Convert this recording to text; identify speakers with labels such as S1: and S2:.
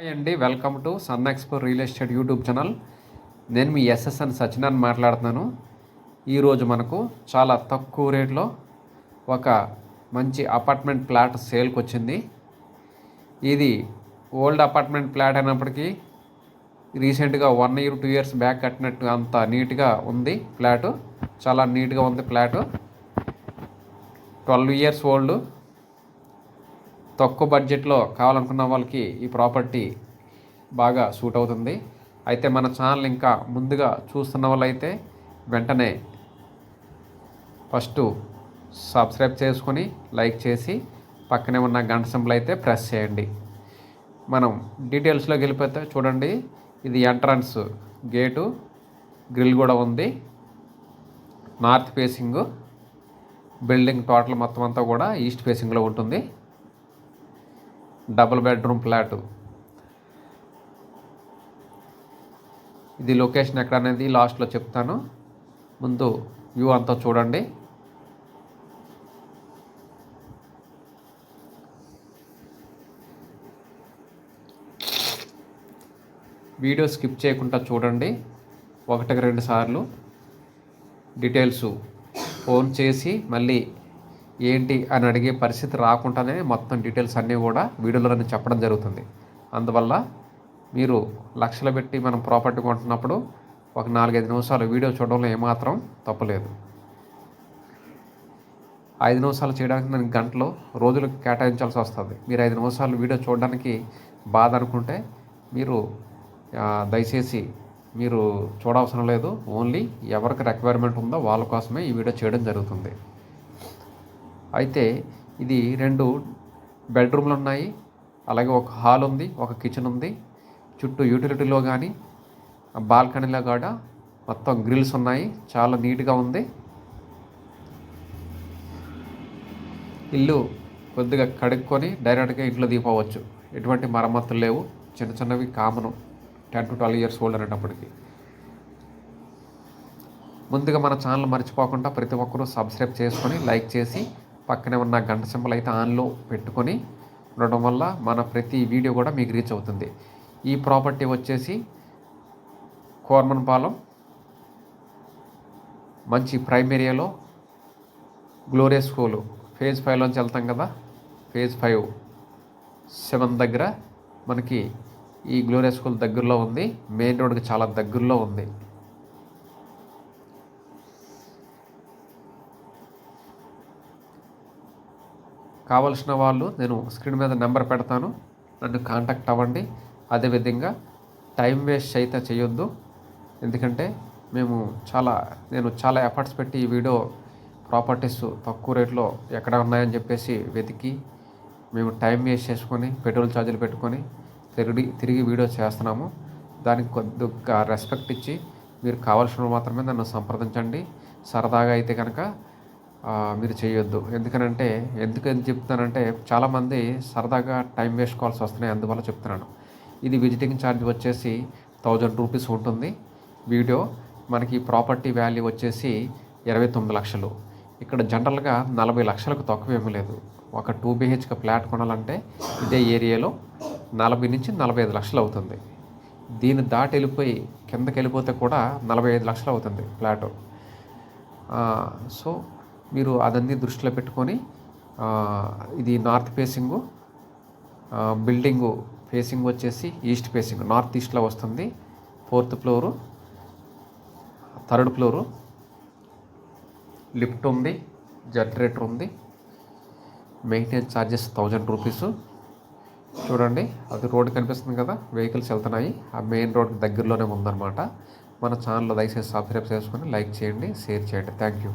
S1: Hi అండి welcome to sun expo real estate YouTube channel నేను మీ ఎస్ఎస్ఎన్ సత్యనారాయణ మాట్లాడుతున్నాను. ఈరోజు మనకు చాలా తక్కువ రేట్లో ఒక మంచి అపార్ట్మెంట్ ప్లాట్ సేల్కి వచ్చింది. ఇది ఓల్డ్ అపార్ట్మెంట్ ప్లాట్ అయినప్పటికీ రీసెంట్గా one year two years back కట్టినట్టు అంత నీట్గా ఉంది ప్లాటు చాలా నీట్గా ఉంది ప్లాటు ట్వెల్వ్ ఇయర్స్ ఓల్డ్ తక్కువ బడ్జెట్లో కావాలనుకున్న వాళ్ళకి ఈ ప్రాపర్టీ బాగా సూట్ అవుతుంది. అయితే మన ఛానల్ ఇంకా ముందుగా చూస్తున్న వాళ్ళైతే వెంటనే ఫస్ట్ సబ్స్క్రైబ్ చేసుకొని లైక్ చేసి పక్కనే ఉన్న గంట సింబల్ అయితే ప్రెస్ చేయండి. మనం డీటెయిల్స్లోకి వెళ్ళిపోతే చూడండి ఇది ఎంట్రన్స్ గేటు గ్రిల్ కూడా ఉంది నార్త్ ఫేసింగ్ బిల్డింగ్ టోటల్ మొత్తం అంతా కూడా ఈస్ట్ ఫేసింగ్లో ఉంటుంది. Double bedroom flat. ఇది లొకేషన్ ఎక్కడ అనేది లాస్ట్లో చెప్తాను. ముందు వ్యూ అంతా చూడండి. వీడియో స్కిప్ చేయకుండా చూడండి. ఒకటికి రెండు సార్లు డీటెయిల్స్ ఫోన్ చేసి మళ్ళీ ఏంటి అని అడిగే పరిస్థితి రాకుండానే మొత్తం డీటెయిల్స్ అన్నీ కూడా వీడియోలో నేను చెప్పడం జరుగుతుంది. అందువల్ల మీరు లక్షలు పెట్టి మనం ప్రాపర్టీ కొంటున్నప్పుడు ఒక నాలుగైదు నిమిషాలు వీడియో చూడడంలో ఏమాత్రం తప్పలేదు ఐదు నిమిషాలు చేయడానికి నేను గంటలు రోజులు కేటాయించాల్సి వస్తుంది. మీరు ఐదు నిమిషాలు వీడియో చూడడానికి బాధ అనుకుంటే మీరు దయచేసి మీరు చూడవసరం లేదు. ఓన్లీ ఎవరికి రిక్వైర్మెంట్ ఉందో వాళ్ళ కోసమే ఈ వీడియో చేయడం జరుగుతుంది. అయితే ఇది రెండు బెడ్రూమ్లు ఉన్నాయి. అలాగే ఒక హాల్ ఉంది ఒక కిచెన్ ఉంది. చుట్టూ యూటిలిటీలో కానీ బాల్కనీలో కూడా మొత్తం గ్రిల్స్ ఉన్నాయి. చాలా నీట్గా ఉంది. ఇల్లు కొద్దిగా కడుక్కొని డైరెక్ట్గా ఇంట్లో దిగిపోవచ్చు. ఎటువంటి మరమ్మతులు లేవు. చిన్న చిన్నవి common. Ten to twelve years old అనేటప్పటికి. ముందుగా మన ఛానల్ మర్చిపోకుండా ప్రతి ఒక్కరూ సబ్స్క్రైబ్ చేసుకొని లైక్ చేసి పక్కనే ఉన్న గంట సింబల్ అయితే ఆన్లో పెట్టుకొని ఉండడం వల్ల మన ప్రతి వీడియో కూడా మీకు రీచ్ అవుతుంది. ఈ ప్రాపర్టీ వచ్చేసి కోర్మన్పాలెం మంచి ప్రైమ్ ఏరియాలో గ్లోరియస్ స్కూలు. ఫేజ్ ఫైవ్లోంచి వెళ్తాం కదా ఫేజ్ ఫైవ్ సెవెన్ దగ్గర మనకి ఈ గ్లోరియస్ స్కూల్ దగ్గరలో ఉంది. మెయిన్ రోడ్కి చాలా దగ్గరలో ఉంది. కావలసిన వాళ్ళు నేను స్క్రీన్ మీద నెంబర్ పెడతాను. నన్ను కాంటాక్ట్ అవ్వండి. అదేవిధంగా టైం వేస్ట్ అయితే చేయొద్దు. ఎందుకంటే మేము చాలా నేను చాలా ఎఫర్ట్స్ పెట్టి ఈ వీడియో ప్రాపర్టీస్ తక్కువ రేట్లో ఎక్కడ ఉన్నాయని చెప్పేసి వెతికి మేము టైం వేస్ట్ చేసుకొని పెట్రోల్ ఛార్జీలు పెట్టుకొని తిరిగి తిరిగి వీడియో చేస్తున్నాము. దానికి కొద్దిగా రెస్పెక్ట్ ఇచ్చి మీరు కావాల్సిన మాత్రమే నన్ను సంప్రదించండి. సరదాగా అయితే కనుక మీరు చేయొద్దు. ఎందుకనంటే ఎందుకు ఎందుకు చెప్తానంటే చాలామంది సరదాగా టైం వేస్ట్ కాల్స్ వస్తున్నాయి అందువల్ల చెప్తున్నాను. ఇది విజిటింగ్ ఛార్జ్ వచ్చేసి థౌజండ్ రూపీస్ ఉంటుంది. వీడియో మనకి ప్రాపర్టీ వాల్యూ వచ్చేసి ఇరవై తొమ్మిది లక్షలు. ఇక్కడ జనరల్గా నలభై లక్షలకు తక్కువ ఏమీ లేదు. ఒక టూ బిహెచ్కే ఫ్లాట్ కొనాలంటే ఇదే ఏరియాలో నలభై నుంచి నలభై ఐదు లక్షలు అవుతుంది. దీన్ని దాటి వెళ్ళిపోయి కిందకి వెళ్ళిపోతే కూడా నలభై ఐదు లక్షలు అవుతుంది ఫ్లాటు. సో మీరు అదన్నీ దృష్టిలో పెట్టుకొని ఇది north facing building building facing వచ్చేసి ఈస్ట్ ఫేసింగ్ నార్త్ ఈస్ట్లో వస్తుంది fourth floor third floor lift ఉంది జనరేటర్ ఉంది మెయింటెనెన్స్ ఛార్జెస్ థౌజండ్ రూపీస్. చూడండి అది రోడ్ కనిపిస్తుంది కదా వెహికల్స్ వెళ్తున్నాయి ఆ మెయిన్ రోడ్ దగ్గరలోనే ఉందన్నమాట. మన ఛానల్లో దయచేసి సబ్స్క్రైబ్ చేసుకొని లైక్ చేయండి షేర్ చేయండి. Thank you.